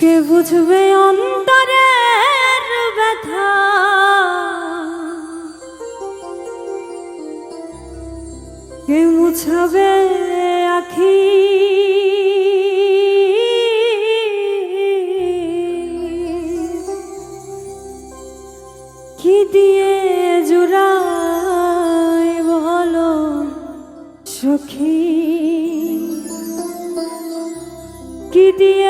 কে বুঝবে অন্তরের ব্যথা? কে মুছাবে আখি? কি দিয়ে জোড়ায় বলো সখী? কি দিয়ে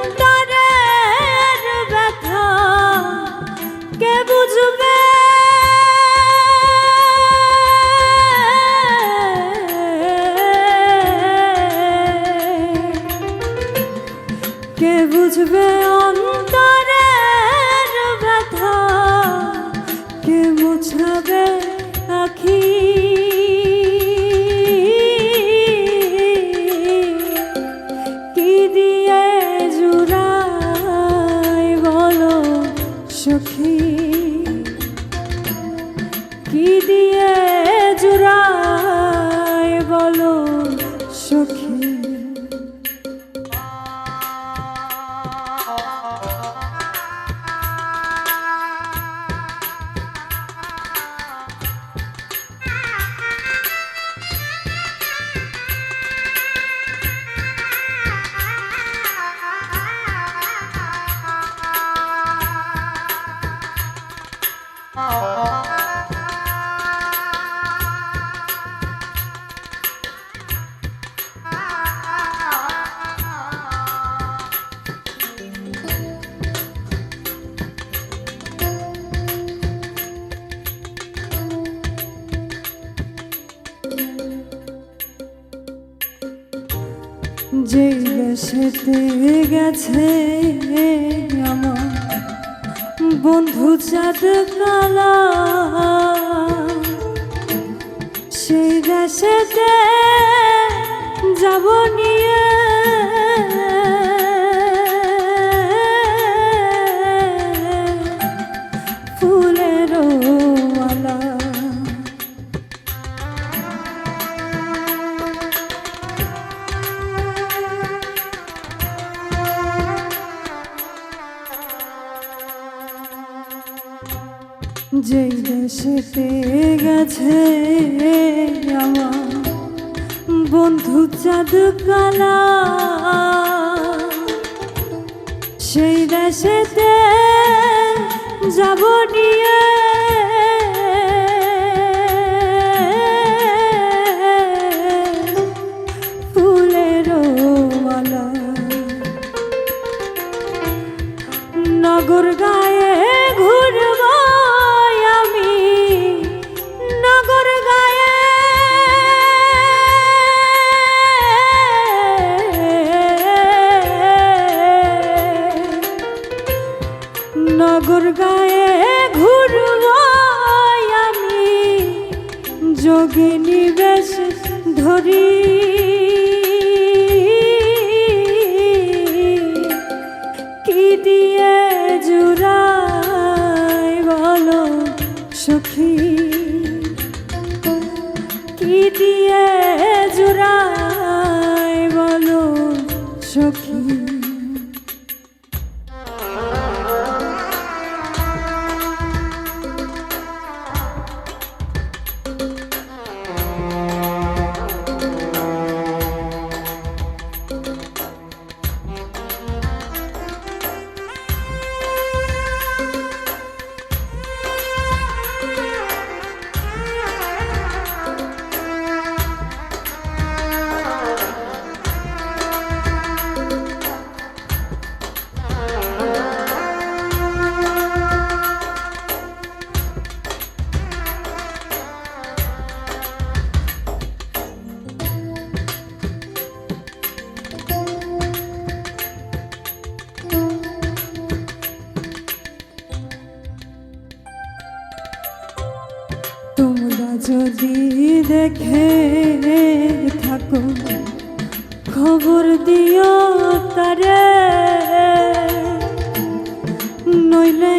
দেশেতে গেছে আমার। বন্ধু চাঁদ কালা সেই দেশেতে যাব নিয়ে। যেই দেশেতে গেছে আমার বন্ধু চাঁদ কালা সেই দেশেতে যাব জুড়াই বলো সখী। কি দিয়ে জুড়াই বলো সখী? দেখে থাকো খবর দিও তারে। নইলে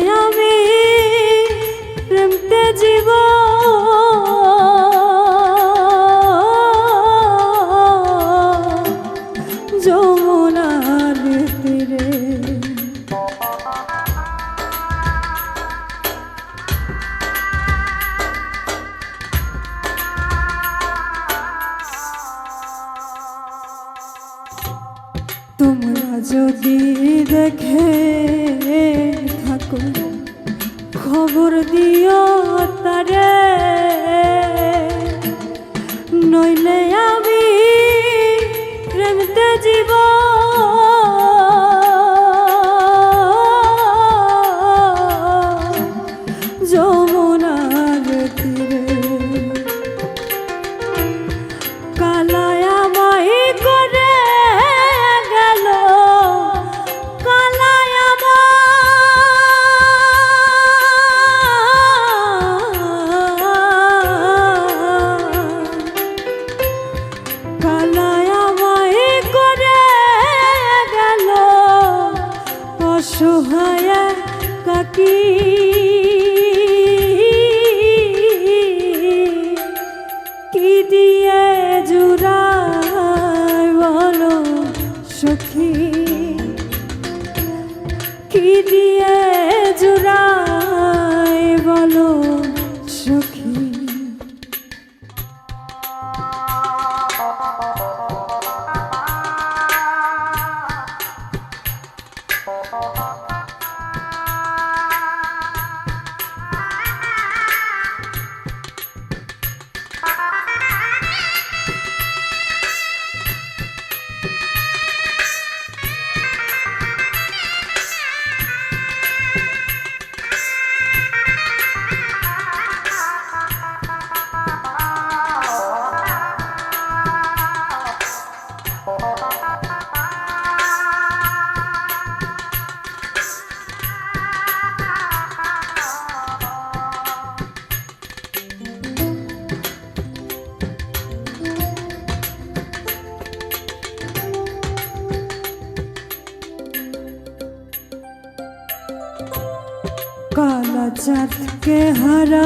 কি দিয়ে জুড়াই বলো সখী? কি দিয়ে বলো সখী? কালা চাঁদকে হারাইয়া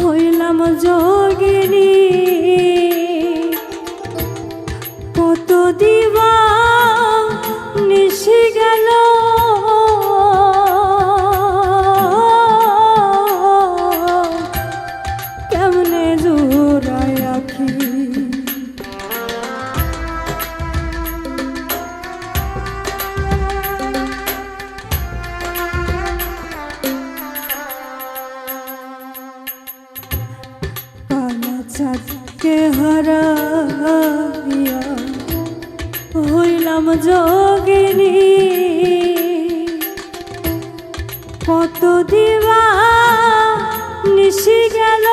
হইলাম যোগিনী। কত দিবা হইলাম যোগিনী। কত দিবা নিশি গেল।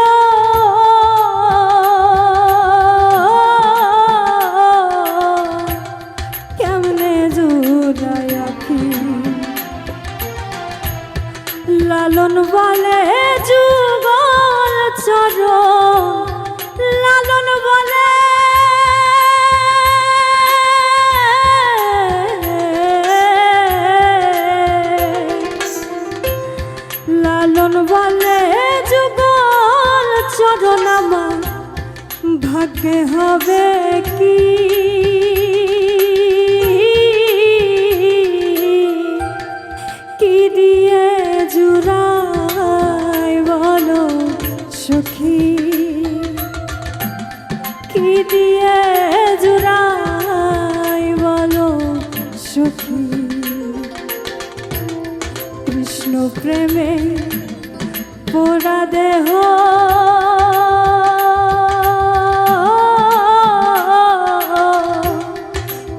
দেহ।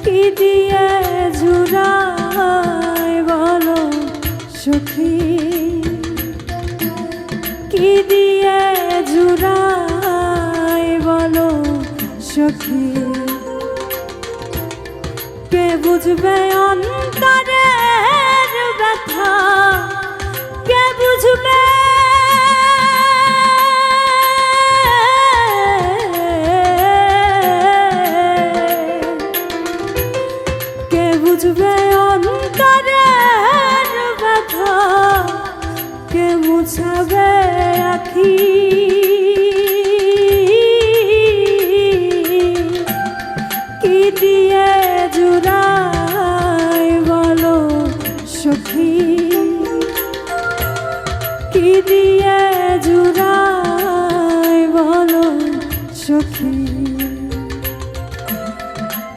কি দিয়ে ঝুরাই বলো সুখী? কি দিয়ে ঝুরাই বলো সখী? কে বুঝবে অন্তরের ব্যথা? কে বুঝবে আখি কি দিয়ে জুড়াই বলো সখী? কি দিয়ে জুড়াই বলো সখী?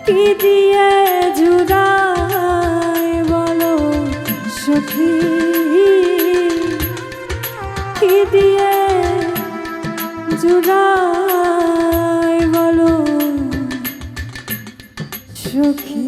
কি দিয়ে জুড়াই বলো সখী? দিয়ে জুড়াই বলো সখী।